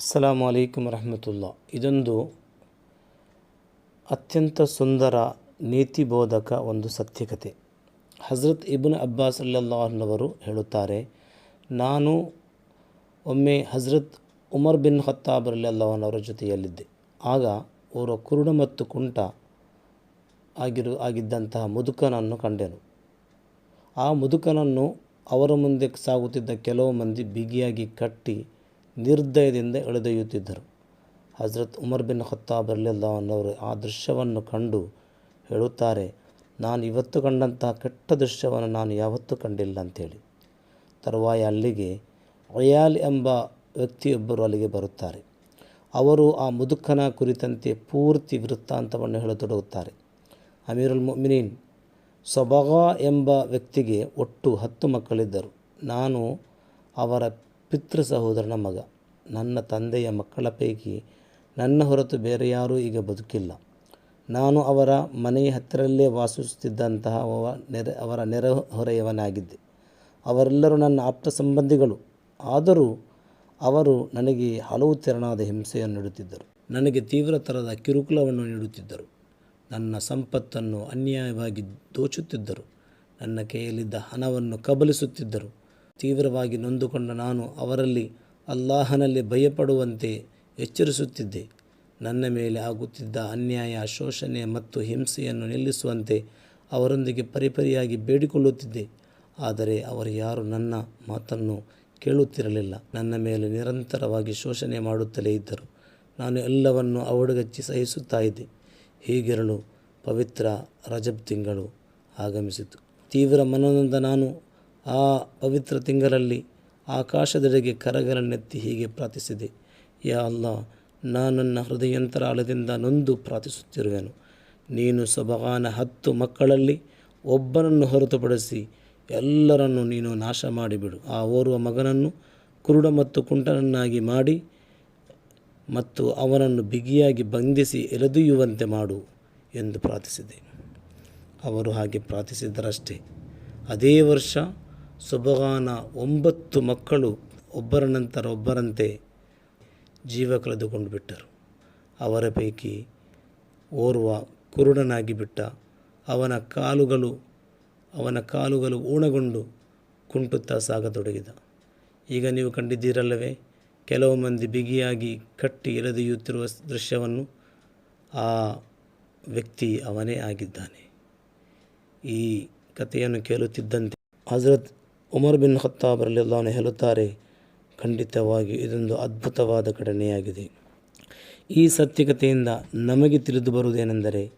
ಅಸ್ಸಲಾಮು ಅಲೈಕುಮ್ ರಹಮತುಲ್ಲಾ. ಇದೊಂದು ಅತ್ಯಂತ ಸುಂದರ ನೀತಿಬೋಧಕ ಒಂದು ಸತ್ಯಕತೆ. ಹಜರತ್ ಇಬ್ನ್ ಅಬ್ಬಾಸ್ ಅಲ್ಲವರು ಹೇಳುತ್ತಾರೆ, ನಾನು ಒಮ್ಮೆ ಹಜರತ್ ಉಮರ್ ಬಿನ್ ಖತ್ತಾಬ್ ಅಲ್ಲಲ್ಲವನವರ ಜೊತೆಯಲ್ಲಿದ್ದೆ. ಆಗ ಅವರ ಕುರುಡ ಮತ್ತು ಕುಂಟ ಆಗಿರು, ಆಗಿದ್ದಂತಹ ಮುದುಕನನ್ನು ಕಂಡೆನು. ಆ ಮುದುಕನನ್ನು ಅವರ ಮುಂದೆ ಸಾಗುತ್ತಿದ್ದ ಕೆಲವು ಮಂದಿ ಬಿಗಿಯಾಗಿ ಕಟ್ಟಿ ನಿರ್ದಯದಿಂದ ಎಳೆದೊಯ್ಯುತ್ತಿದ್ದರು. ಹಜರತ್ ಉಮರ್ ಬಿನ್ ಖತ್ತಾಬ್ ಅನ್ನೋರು ಆ ದೃಶ್ಯವನ್ನು ಕಂಡು ಹೇಳುತ್ತಾರೆ, ನಾನು ಇವತ್ತು ಕಂಡಂತಹ ಕೆಟ್ಟ ದೃಶ್ಯವನ್ನು ನಾನು ಯಾವತ್ತೂ ಕಂಡಿಲ್ಲ ಅಂಥೇಳಿ ತರುವಾಯ ಅಲ್ಲಿಗೆ ಅಯಾಲ್ ಎಂಬ ವ್ಯಕ್ತಿಯೊಬ್ಬರು ಅಲ್ಲಿಗೆ ಬರುತ್ತಾರೆ. ಅವರು ಆ ಮುದುಕನ ಕುರಿತಂತೆ ಪೂರ್ತಿ ವೃತ್ತಾಂತವನ್ನು ಹೇಳತೊಡಗುತ್ತಾರೆ. ಅಮೀರುಲ್ ಮುಮಿನೀನ್, ಸೊಬಗಾ ಎಂಬ ವ್ಯಕ್ತಿಗೆ ಒಟ್ಟು ಹತ್ತು ಮಕ್ಕಳಿದ್ದರು. ನಾನು ಅವರ ಪಿತೃ ಸಹೋದರನ ಮಗ. ನನ್ನ ತಂದೆಯ ಮಕ್ಕಳ ಪೈಕಿ ನನ್ನ ಹೊರತು ಬೇರೆ ಯಾರೂ ಈಗ ಬದುಕಿಲ್ಲ. ನಾನು ಅವರ ಮನೆಯ ಹತ್ತಿರಲ್ಲೇ ವಾಸಿಸುತ್ತಿದ್ದಂತಹ ನೆರೆ, ಅವರ ನೆರೆಹೊರೆಯವನಾಗಿದ್ದೆ. ಅವರೆಲ್ಲರೂ ನನ್ನ ಆಪ್ತ ಸಂಬಂಧಿಗಳು. ಆದರೂ ಅವರು ನನಗೆ ಹಲವು ತೆರನಾದ ಹಿಂಸೆಯನ್ನು ನೀಡುತ್ತಿದ್ದರು. ನನಗೆ ತೀವ್ರ ಥರದ ಕಿರುಕುಳವನ್ನು ನೀಡುತ್ತಿದ್ದರು. ನನ್ನ ಸಂಪತ್ತನ್ನು ಅನ್ಯಾಯವಾಗಿ ದೋಚುತ್ತಿದ್ದರು. ನನ್ನ ಕೈಯಲ್ಲಿದ್ದ ಹಣವನ್ನು ಕಬಲಿಸುತ್ತಿದ್ದರು. ತೀವ್ರವಾಗಿ ನೊಂದುಕೊಂಡ ನಾನು ಅವರಲ್ಲಿ ಅಲ್ಲಾಹನಲ್ಲಿ ಭಯಪಡುವಂತೆ ಎಚ್ಚರಿಸುತ್ತಿದ್ದೆ. ನನ್ನ ಮೇಲೆ ಆಗುತ್ತಿದ್ದ ಅನ್ಯಾಯ, ಶೋಷಣೆ ಮತ್ತು ಹಿಂಸೆಯನ್ನು ನಿಲ್ಲಿಸುವಂತೆ ಅವರೊಂದಿಗೆ ಪರಿಪರಿಯಾಗಿ ಬೇಡಿಕೊಳ್ಳುತ್ತಿದ್ದೆ. ಆದರೆ ಅವರು ಯಾರು ನನ್ನ ಮಾತನ್ನು ಕೇಳುತ್ತಿರಲಿಲ್ಲ. ನನ್ನ ಮೇಲೆ ನಿರಂತರವಾಗಿ ಶೋಷಣೆ ಮಾಡುತ್ತಲೇ ಇದ್ದರು. ನಾನು ಎಲ್ಲವನ್ನು ಅವಡುಗಚ್ಚಿ ಸಹಿಸುತ್ತಾ ಇದ್ದೆ. ಹೀಗಿರಲು ಪವಿತ್ರ ರಜಬ್ ತಿಂಗಳು ಆಗಮಿಸಿತು. ತೀವ್ರ ಮನನೊಂದ ನಾನು ಆ ಪವಿತ್ರ ತಿಂಗಳಲ್ಲಿ ಆಕಾಶದೆಡೆಗೆ ಕರಗಳನ್ನೆತ್ತಿ ಹೀಗೆ ಪ್ರಾರ್ಥಿಸಿದೆ. ಯಾ ಅಲ್ಲ ನಾನು ನನ್ನ ಹೃದಯಂತರಾಳದಿಂದ ನೊಂದು ಪ್ರಾರ್ಥಿಸುತ್ತಿರುವೆನು. ನೀನು ಸೊಬಗಾನ ಹತ್ತು ಮಕ್ಕಳಲ್ಲಿ ಒಬ್ಬನನ್ನು ಹೊರತುಪಡಿಸಿ ಎಲ್ಲರನ್ನು ನೀನು ನಾಶ ಮಾಡಿಬಿಡು. ಆ ಓರ್ವ ಮಗನನ್ನು ಕುರುಡ ಮತ್ತು ಕುಂಟನನ್ನಾಗಿ ಮಾಡಿ ಮತ್ತು ಅವನನ್ನು ಬಿಗಿಯಾಗಿ ಬಂಧಿಸಿ ಎಳೆದೊಯ್ಯುವಂತೆ ಮಾಡು ಎಂದು ಪ್ರಾರ್ಥಿಸಿದೆ. ಅವರು ಹಾಗೆ ಪ್ರಾರ್ಥಿಸಿದ್ದರಷ್ಟೇ. ಅದೇ ವರ್ಷ ಸೊಬಗಾನ ಒಂಬತ್ತು ಮಕ್ಕಳು ಒಬ್ಬರ ನಂತರ ಒಬ್ಬರಂತೆ ಜೀವ ಕಳೆದುಕೊಂಡು ಬಿಟ್ಟರು. ಅವರ ಪೈಕಿ ಓರ್ವ ಕುರುಡನಾಗಿ ಬಿಟ್ಟ ಅವನ ಕಾಲುಗಳು ಅವನ ಕಾಲುಗಳು ಊಣಗೊಂಡು ಕುಂಟುತ್ತಾ ಸಾಗತೊಡಗಿದ. ಈಗ ನೀವು ಕಂಡಿದ್ದೀರಲ್ಲವೇ, ಕೆಲವು ಮಂದಿ ಬಿಗಿಯಾಗಿ ಕಟ್ಟಿ ಎಳೆದೊಯ್ಯುತ್ತಿರುವ ದೃಶ್ಯವನ್ನು ಆ ವ್ಯಕ್ತಿ ಅವನೇ ಆಗಿದ್ದಾನೆ. ಈ ಕಥೆಯನ್ನು ಕೇಳುತ್ತಿದ್ದಂತೆ ಹಜರತ್ ಉಮರ್ ಬಿನ್ ಖತ್ತಾಬ್ ಅಲ್ಲಾನೆ ಹೇಳುತ್ತಾರೆ, ಖಂಡಿತವಾಗಿ ಇದೊಂದು ಅದ್ಭುತವಾದ ಘಟನೆಯಾಗಿದೆ. ಈ ಸತ್ಯಕತೆಯಿಂದ ನಮಗೆ ತಿಳಿದು ಬರುವುದೇನೆಂದರೆ,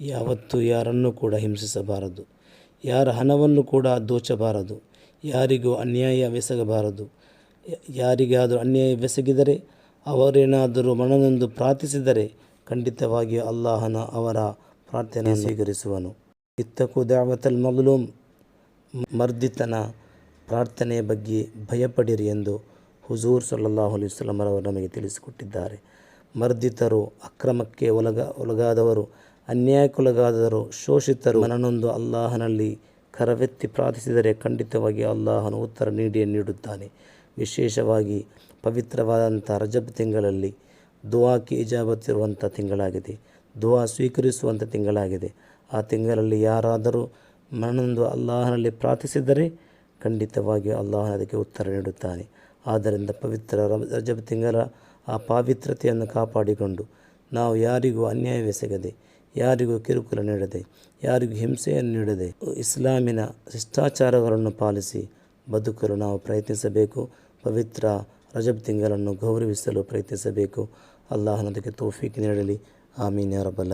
ಯಾವತ್ತೂ ಯಾರನ್ನೂ ಕೂಡ ಹಿಂಸಿಸಬಾರದು. ಯಾರ ಹಣವನ್ನು ಕೂಡ ದೋಚಬಾರದು. ಯಾರಿಗೂ ಅನ್ಯಾಯವೆಸಗಬಾರದು ಯಾರಿಗಾದರೂ ಅನ್ಯಾಯವೆಸಗಿದರೆ ಅವರೇನಾದರೂ ಮನನೊಂದು ಪ್ರಾರ್ಥಿಸಿದರೆ ಖಂಡಿತವಾಗಿಯೂ ಅಲ್ಲಾಹನ ಅವರ ಪ್ರಾರ್ಥನೆ ಸ್ವೀಕರಿಸುವನು. ಇತ್ತಕು ದಾವತಲ್ ಮಗ್ಲೂಮ್, ಮರ್ದಿತನ ಪ್ರಾರ್ಥನೆಯ ಬಗ್ಗೆ ಭಯಪಡಿರಿ ಎಂದು ಹುಜೂರ್ ಸಲ್ಲಲ್ಲಾಹು ಅಲಿ ವಸಲ್ಲಮರವರು ನಮಗೆ ತಿಳಿಸಿಕೊಟ್ಟಿದ್ದಾರೆ. ಮರ್ದಿತರು, ಅಕ್ರಮಕ್ಕೆ ಒಲಗ ಒಲಗಾದವರು ಅನ್ಯಾಯಕ್ಕೊಳಗಾದವರು, ಶೋಷಿತರು, ಮನನೊಂದು ಅಲ್ಲಾಹನಲ್ಲಿ ಕರವೆತ್ತಿ ಪ್ರಾರ್ಥಿಸಿದರೆ ಖಂಡಿತವಾಗಿ ಅಲ್ಲಾಹನು ಉತ್ತರ ನೀಡಿಯೇ ನೀಡುತ್ತಾನೆ. ವಿಶೇಷವಾಗಿ ಪವಿತ್ರವಾದಂಥ ರಜಬ್ ತಿಂಗಳಲ್ಲಿ ದುವಾಕ್ಕೆ ಈಜಾಬತ್ತಿರುವಂಥ ತಿಂಗಳಾಗಿದೆ. ದುವಾ ಸ್ವೀಕರಿಸುವಂಥ ತಿಂಗಳಾಗಿದೆ. ಆ ತಿಂಗಳಲ್ಲಿ ಯಾರಾದರೂ ಮನನೊಂದು ಅಲ್ಲಾಹನಲ್ಲಿ ಪ್ರಾರ್ಥಿಸಿದರೆ ಖಂಡಿತವಾಗಿಯೂ ಅಲ್ಲಾಹನ ಅದಕ್ಕೆ ಉತ್ತರ ನೀಡುತ್ತಾನೆ. ಆದ್ದರಿಂದ ಪವಿತ್ರ ರಜಬ್ ತಿಂಗಳ ಆ ಪಾವಿತ್ರತೆಯನ್ನು ಕಾಪಾಡಿಕೊಂಡು ನಾವು ಯಾರಿಗೂ ಅನ್ಯಾಯವೆಸಗದೆ ಯಾರಿಗೂ ಕಿರುಕುಲ ನೀಡದೆ, ಯಾರಿಗೂ ಹಿಂಸೆಯನ್ನು ನೀಡದೆ ಇಸ್ಲಾಮಿನ ಶಿಷ್ಟಾಚಾರಗಳನ್ನು ಪಾಲಿಸಿ ಬದುಕಲು ನಾವು ಪ್ರಯತ್ನಿಸಬೇಕು. ಪವಿತ್ರ ರಜಬ್ ತಿಂಗಳನ್ನು ಗೌರವಿಸಲು ಪ್ರಯತ್ನಿಸಬೇಕು. ಅಲ್ಲಾಹನದಕ್ಕೆ ತೋಫೀಕ್ ನೀಡಲಿ. ಆಮೀನ್ ರಬ್ಬಲ್